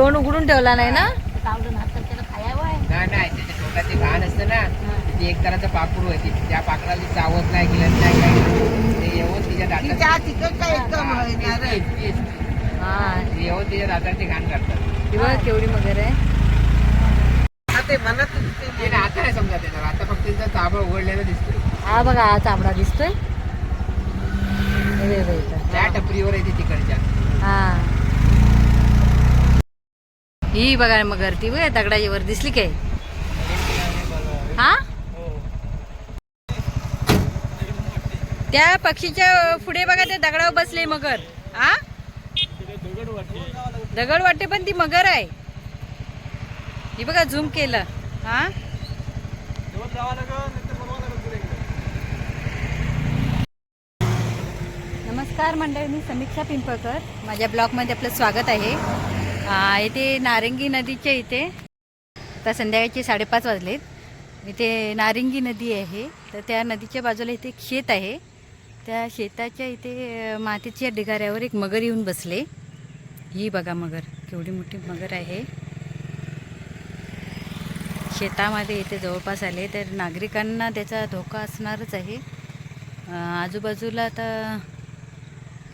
तोंड उघडून ठेवला नाही ना? नाही त्याच्या ते घाण असतं ना. ती एक तराचं त्या चावत नाही गिलत नाही काही नाही. ते येऊन तिच्या दातात. हा येऊन तिच्या घाण करतात. बघ केवढी मगर आहे. ते ना आता नाही समजा त्याला आता फक्त तिचा उघडलेला दिसतोय. हा बघा हा चाबडा दिसतोय. त्या टपरीवर आहे ती तिकडच्या. हा. ही बघा मगर ती बघ दगडाची वर दिसली काय हा? त्या पक्षीच्या पुढे बघा ते दगडावर बसले मगर. हा? दगड वाटते पण ती मगर आहे. ही बघा झूम केलं. हा? नमस्कार मंडळी मी समीक्षा पिंपळकर. माझ्या ब्लॉगमध्ये आपलं स्वागत आहे. आ, इथे नारंगी नदीच्या इथे. आता संध्याकाळचे साडेपाच वाजलेत. इथे नारंगी नदी आहे. तर त्या नदीच्या बाजूला इथे एक शेत आहे. त्या शेताच्या इथे मातीच्या ढिगाऱ्यावर एक मगर येऊन बसले. ही बघा मगर. केवढी मोठी मगर आहे. शेतामध्ये इथे जवळपास आले तर नागरिकांना त्याचा धोका असणारच आहे. आजूबाजूला आता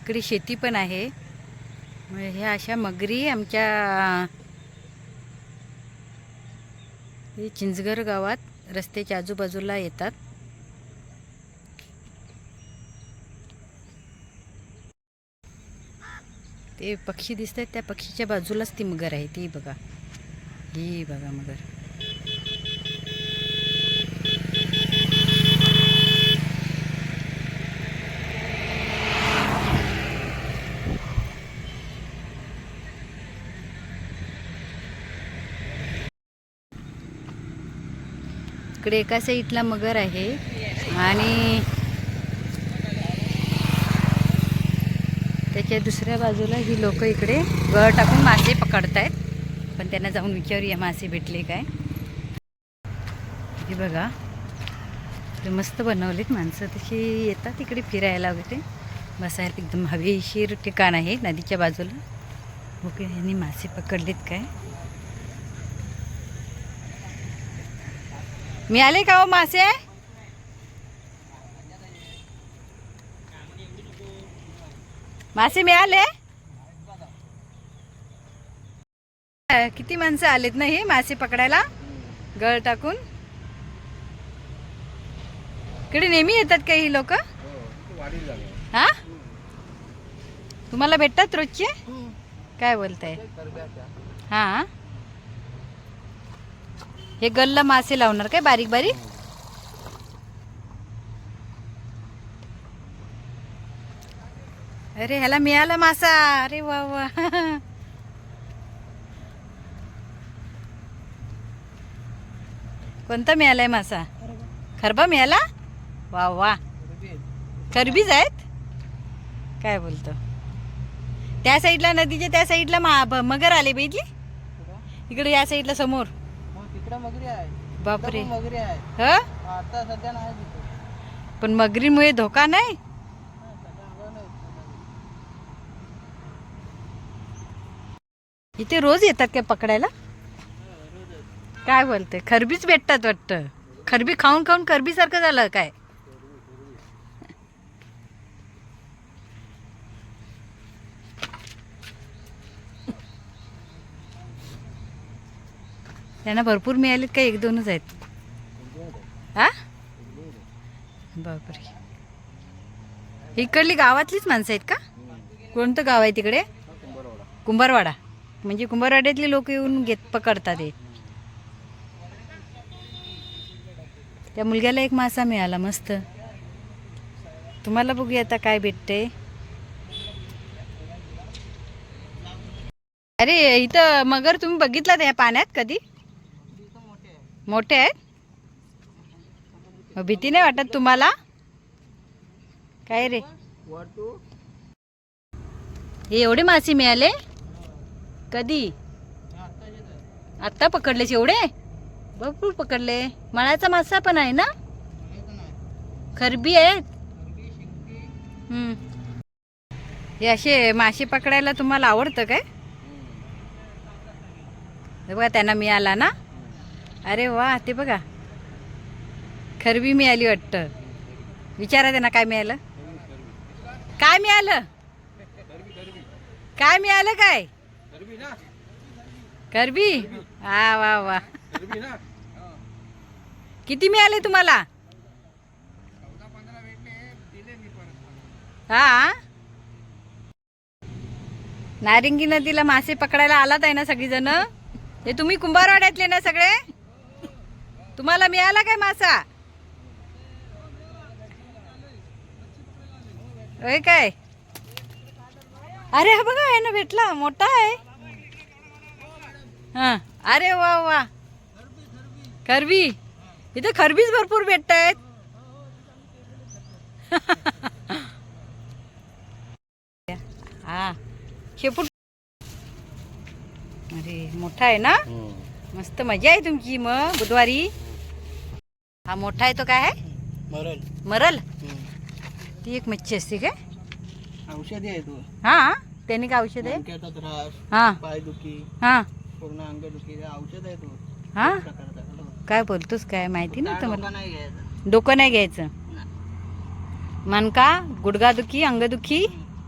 इकडे शेती पण आहे. ह्या अशा मगरी आमच्या हे चिंचघर गावात रस्त्याच्या आजूबाजूला येतात. ते पक्षी दिसत आहेत त्या पक्षीच्या बाजूलाच ती मगर आहे ती बघा. ही बघा मगर. इकडे एका साईडला मगर आहे. आणि त्याच्या दुसऱ्या बाजूला ही लोक इकडे गळ टाकून मासे पकडतायत. पण त्यांना जाऊन विचारूया मासे भेटले काय. हे बघा. ते मस्त बनवलेत माणसं. तशी येतात इकडे फिरायला वगैरे. बसायला एकदम हवेशीर ठिकाण आहे नदीच्या बाजूला. ओके यांनी मासे पकडलेत काय. मिळाले का हो मासे? मासे मिळाले? किती माणसं आलेत ना हे मासे पकडायला? गळ टाकून? इकडे नेहमी येतात का ही लोक? हा? तुम्हाला भेटतात रोजचे? काय बोलताय? हा? हे गल्ल मासे लावणार काय? बारीक बारीक? अरे ह्याला मिळाला मासा. अरे वा वा. कोणता मिळालाय मासा? खरबा मिळाला? वा वा. खरबीज आहेत? काय बोलतो? त्या साईडला नदीच्या त्या साईडला मगर आले बघितली इकडे या साईडला समोर. तिकडे मगरी आहे. बापरे. मगरी आहे. ह? आता सध्या नाही तिथे. पण मगरीमुळे धोका नाही? इथे रोज येतात काय पकडायला? काय बोलते? खरबीच भेटतात वाटतं. खरबी खाऊन खाऊन खरबी सारखं झालं काय? त्यांना भरपूर मिळालेत का? एक दोनच आहेत. हा? बापरे. इकडली गावातलीच माणसं आहेत का? कोणतं गाव आहे तिकडे? कुंभारवाडा. म्हणजे कुंभारवाड्यातले लोक येऊन घेत पकडतात हे. त्या मुलग्याला एक मासा मिळाला मस्त. तुम्हाला बघूया आता काय भेटते अरे इथं मगर तुम्ही बघितला त्या पाण्यात कधी? मोठे आहेत? भीती नाही वाटत तुम्हाला? काय रे? हे एवढे मासे मिळाले? कधी? आत्ता पकडलेच एवढे? भरपूर पकडले. मळ्याचा मासा पण आहे ना? खरबी आहेत. हे असे मासे पकडायला तुम्हाला आवडतं काय? बघा त्यांना मिळाला ना? अरे वा ते बघा. खरबी मिळाली वाटतं. विचारा त्यांना काय मिळालं. काय मिळालं? काय मिळालं काय? करबी हा वा वा. किती मिळाले तुम्हाला? हा नारिंगी नदीला मासे पकडायला आलात आहे ना सगळीजण? हे तुम्ही कुंभारवाड्यातले ना सगळे? तुम्हाला मिळाला काय मासा? होय काय? अरे हा बघा आहे ना भेटला मोठा आहे. हा अरे वा वा. खरबी. इथे खरबीच भरपूर भेटत आहेत हा शेपूट अरे मोठा आहे ना? मस्त मजा आहे तुमची मग बुधवारी. हा मोठा आहे तो काय आहे? मरल. मरल? ती एक मच्छी असते काय? औषधी आहे तू. हा त्याने काय औषध आहे? त्रास हा. पायदुखी हा. पूर्ण अंगदुखी औषध आहे तू. हा? प्रकारचा. काय बोलतोस काय माहिती नव्हतं मला नाही घ्यायचं. डोकं नाही घ्यायचं. मनका गुडघादुखी अंगदुखी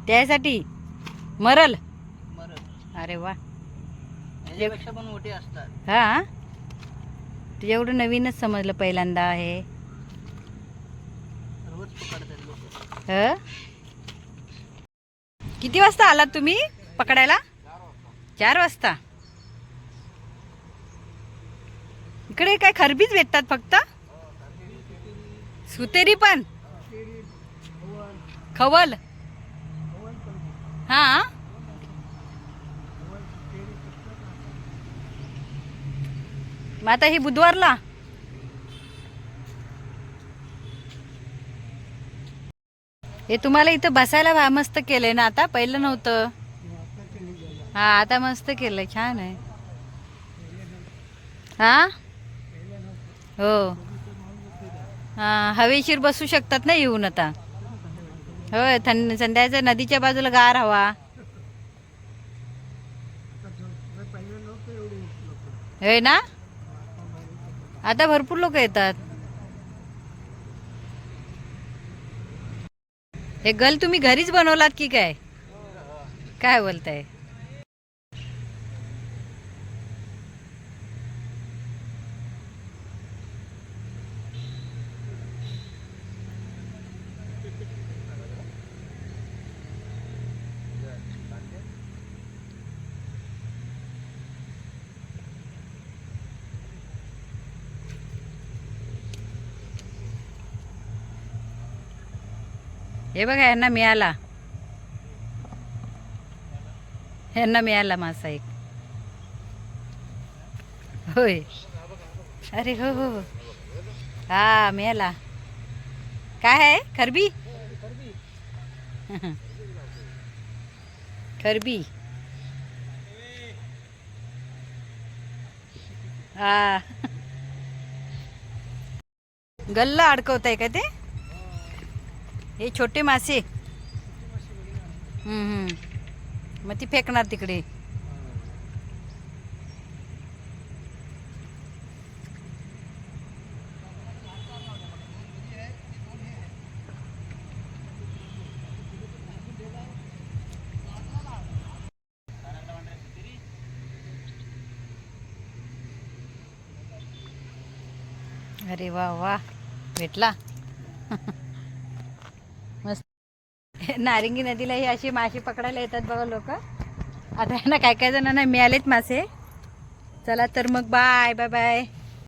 त्यासाठी मरल. मरल. अरे वा. याच्यापेक्षा पण मोठी असतात. हा? तुझ्या एवढं नवीनच समजलं पहिल्यांदा आहे. ह? किती वाजता आलात तुम्ही पकडायला? चार वाजता. इकडे काय खरबीच भेटतात फक्त? सुतेरी पण. खवल. हा? मग आता ही बुधवारला. हे तुम्हाला इथं बसायला मस्त केलंय ना आता? पहिलं नव्हतं. हा आता मस्त केलंय. छान आहे. हा? हो. हा हवेशीर बसू शकतात ना येऊन आता. होय थंड संध्याच्या नदीच्या बाजूला गार हवा. होय ना? आता भरपूर लोक येतात. हे गल तुम्ही घरीच बनवलात की काय? काय बोलताय? हे बघा यांना मिळाला. यांना मिळाला मासा एक. होय. अरे हो हो हो. हा मिळाला. काय आहे? खरबी? खरबी. हा. गल्ला अडकवताय का ते? हे छोटे मासे. हम्म, हम्म. मग ती फेकणार तिकडे. अरे वा वा. भेटला. नारिंगी नदीला ही अशी मासे पकडायला येतात बघा लोक. आता ना काय काय जणांना मिळालेत मासे. चला तर मग बाय बाय बाय.